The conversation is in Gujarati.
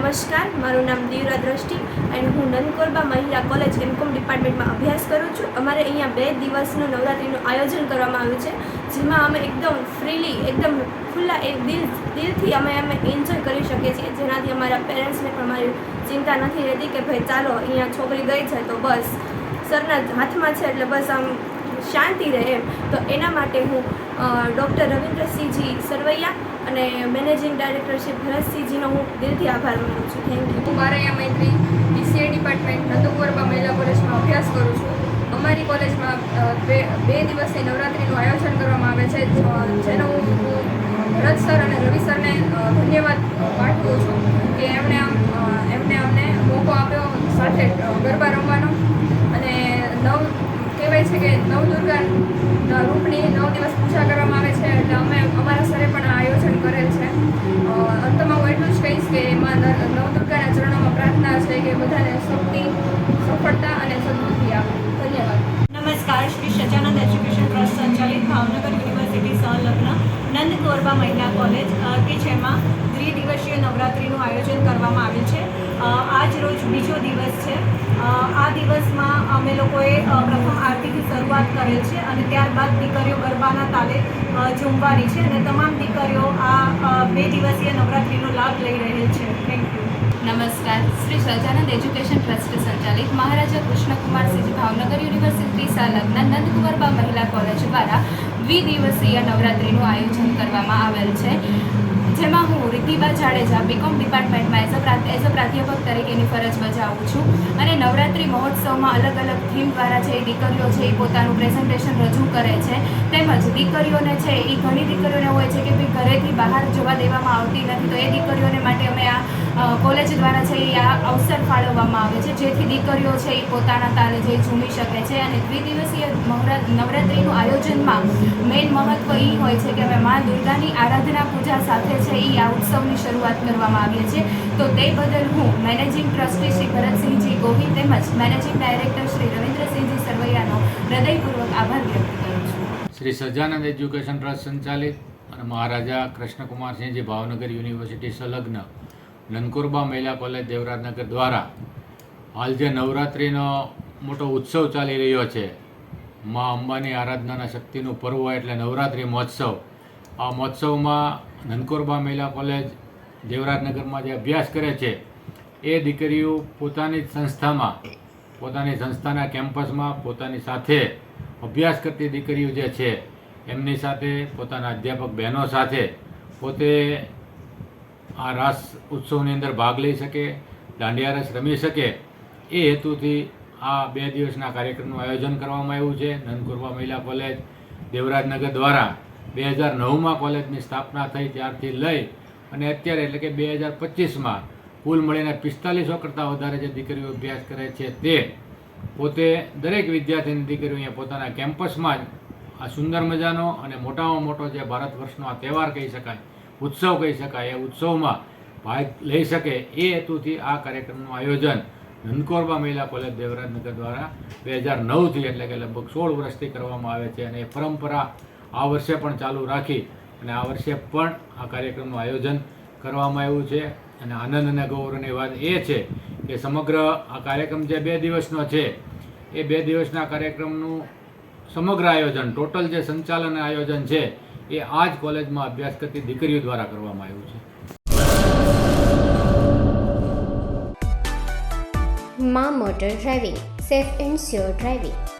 નમસ્કાર, મારું નામ દીવરા દ્રષ્ટિ એન્ડ હું નંદકોરબા મહિલા કોલેજ એમકોમ ડિપાર્ટમેન્ટમાં અભ્યાસ કરું છું. અમારે અહીંયા બે દિવસનું નવરાત્રિનું આયોજન કરવામાં આવ્યું છે, જેમાં અમે એકદમ ફ્રીલી એકદમ ખુલ્લા એક દિલ, દિલથી અમે અમે એન્જોય કરી શકીએ છીએ. જેનાથી અમારા પેરેન્ટ્સને પણ મારી ચિંતા નથી રહેતી કે ભાઈ ચાલો અહીંયા છોકરી ગઈ છે તો બસ સરના હાથમાં છે એટલે બસ આમ શાંતિ રહે તો એના માટે હું ડૉક્ટર રવિન્દ્રસિંહજી સરવૈયા અને મેનેજિંગ ડાયરેક્ટર શ્રી ભરતસિંહજીનો હું દિલથી આભાર માનું છું. થેન્ક યુ હું મારૈયા મૈત્રી બીસીએ ડિપાર્ટમેન્ટ નંદુકુવરમાં મહિલા કોલેજમાં અભ્યાસ કરું છું. અમારી કોલેજમાં બે બે દિવસની નવરાત્રિનું આયોજન કરવામાં આવે છે જેનો હું ભરત સર અને રવિ સરને ધન્યવાદ પાઠવું છું કે એમણે એમણે અમને મોકો આપ્યો સાથે ગરબા રમવાનો અને નવ કહેવાય છે કે નવદુર્ગા રૂપની નવ દિવસ પૂજા કરવામાં આવે છે. એટલે અમે અમારા સરે પણ આયોજન કરેલ છે. અંતમાં હું એટલું જ કહીશ કે એમાં નવદુર્ગાના ચરણોમાં પ્રાર્થના છે કે બધાને શક્તિ સફળતા અને સદબુદ્ધિ આપે. ધન્યવાદ. નમસ્કાર. શ્રી સચાનંદ એજ્યુકેશન ટ્રસ્ટ સંચાલિત ભાવનગર યુનિવર્સિટી સંલગ્ન નંદ કોરબા મહિલા કોલેજ કે જેમાં ત્રિદિવસીય નવરાત્રિનું આયોજન કરવામાં આવ્યું છે. આજ રોજ બીજો દિવસ છે. આ દિવસમાં અમે લોકોએ પ્રથમ આરતીથી શરૂઆત કરેલ છે અને ત્યારબાદ દીકરીઓ ગરબાના તાલે ઝૂમવાની છે અને તમામ દીકરીઓ આ બે દિવસીય નવરાત્રિનો લાભ લઈ રહેલ છે. થેન્ક યુ નમસ્કાર. શ્રી સહજાનંદ એજ્યુકેશન ટ્રસ્ટ સંચાલિત મહારાજા કૃષ્ણકુમારસિંહ ભાવનગર યુનિવર્સિટી સંલગ્ન નંદકુંવરબા મહિલા કોલેજ દ્વારા દ્વિદિવસીય નવરાત્રિનું આયોજન કરવામાં આવેલ છે. જેમાં હું રિદ્ધિબા જાડેજા બીકોમ ડિપાર્ટમેન્ટમાં એઝ અ એઝ અ પ્રાધ્યાપક તરીકેની ફરજ બજાવું છું. અને નવરાત્રિ મહોત્સવમાં અલગ અલગ થીમ દ્વારા જે દીકરીઓ છે એ પોતાનું પ્રેઝન્ટેશન રજૂ કરે છે. તેમજ દીકરીઓને છે એ ઘણી દીકરીઓને હોય છે કે ભાઈ ઘરેથી બહાર જવા દેવામાં આવતી નથી, તો એ દીકરીઓને માટે અમે આ કોલેજ દ્વારા છે એ આ અવસર ફાળવવામાં આવે છે. જેથી દીકરીઓ છે એ પોતાના તાલે જે ઝૂમી શકે છે. અને નવરા- નવરાત્રિનું આયોજનમાં મેઇન મહત્વ એ હોય છે કે અમે મા દુર્ગાની આરાધના પૂજા સાથે છે એ આ ઉત્સવની શરૂઆત કરવામાં આવી છે. તો તે બદલ હું મેનેજિંગ ટ્રસ્ટી શ્રી ભરતસિંહજી ગોહિલ તેમજ મેનેજિંગ ડાયરેક્ટર શ્રી રવિન્દ્રસિંહજી સરવૈયાનો હૃદયપૂર્વક આભાર વ્યક્ત છું. શ્રી સજાનંદ એજ્યુકેશન ટ્રસ્ટ સંચાલિત અને મહારાજા કૃષ્ણકુમારસિંહજી ભાવનગર યુનિવર્સિટી સંલગ્ન નનકુરબા મહિલા કોલેજ દેવરાજનગર દ્વારા હાલ જે નવરાત્રિનો મોટો ઉત્સવ ચાલી રહ્યો છે, મા અંબાની આરાધનાના શક્તિનું પર્વ એટલે નવરાત્રિ મહોત્સવ. આ મહોત્સવમાં નંદકોરબા મહિલા કોલેજ દેવરાજનગરમાં જે અભ્યાસ કરે છે, એ દીકરીઓ પોતાની સંસ્થામાં, પોતાની સંસ્થાના કેમ્પસમાં પોતાની સાથે અભ્યાસ કરતી દીકરીઓ જે છે, એમની સાથે પોતાના અધ્યાપક બહેનો સાથે પોતે આ રાસ ઉત્સવની અંદર ભાગ લઈ શકે દાંડિયા રસ રમી શકે, એ હેતુથી આ બે દિવસના કાર્યક્રમનું આયોજન કરવામાં આવ્યું છે. નંદકુરવા મહિલા કોલેજ દેવરાજનગર દ્વારા બે હજાર નવમાં કોલેજની સ્થાપના થઈ ત્યારથી લઈ અને અત્યારે એટલે કે બે હજાર પચીસમાં કુલ મળીને પિસ્તાલીસો કરતાં વધારે જે દીકરીઓ અભ્યાસ કરે છે તે પોતે દરેક વિદ્યાર્થીની દીકરીઓ અહીંયા પોતાના કેમ્પસમાં જ આ સુંદર મજાનો અને મોટામાં મોટો જે ભારત વર્ષનો આ તહેવાર કહી શકાય, ઉત્સવ કહી શકાય, એ ઉત્સવમાં ભાગ લઈ શકે એ હેતુથી આ કાર્યક્રમનું આયોજન નંદકોરબા મહિલા કોલેજ દેવરાજનગર દ્વારા બે હજાર નવથી એટલે કે લગભગ સોળ વર્ષથી કરવામાં આવે છે અને એ પરંપરા આ વર્ષે પણ ચાલુ રાખી અને આ વર્ષે પણ આ કાર્યક્રમનું આયોજન કરવામાં આવ્યું છે. અને આનંદ અને ગૌરવની વાત એ છે કે સમગ્ર આ કાર્યક્રમ જે બે દિવસનો છે, એ બે દિવસના કાર્યક્રમનું સમગ્ર આયોજન, ટોટલ જે સંચાલન આયોજન છે, એ આ જ કોલેજમાં અભ્યાસ કરતી દીકરીઓ દ્વારા કરવામાં આવ્યું છે. મા motor driving, safe and sure driving.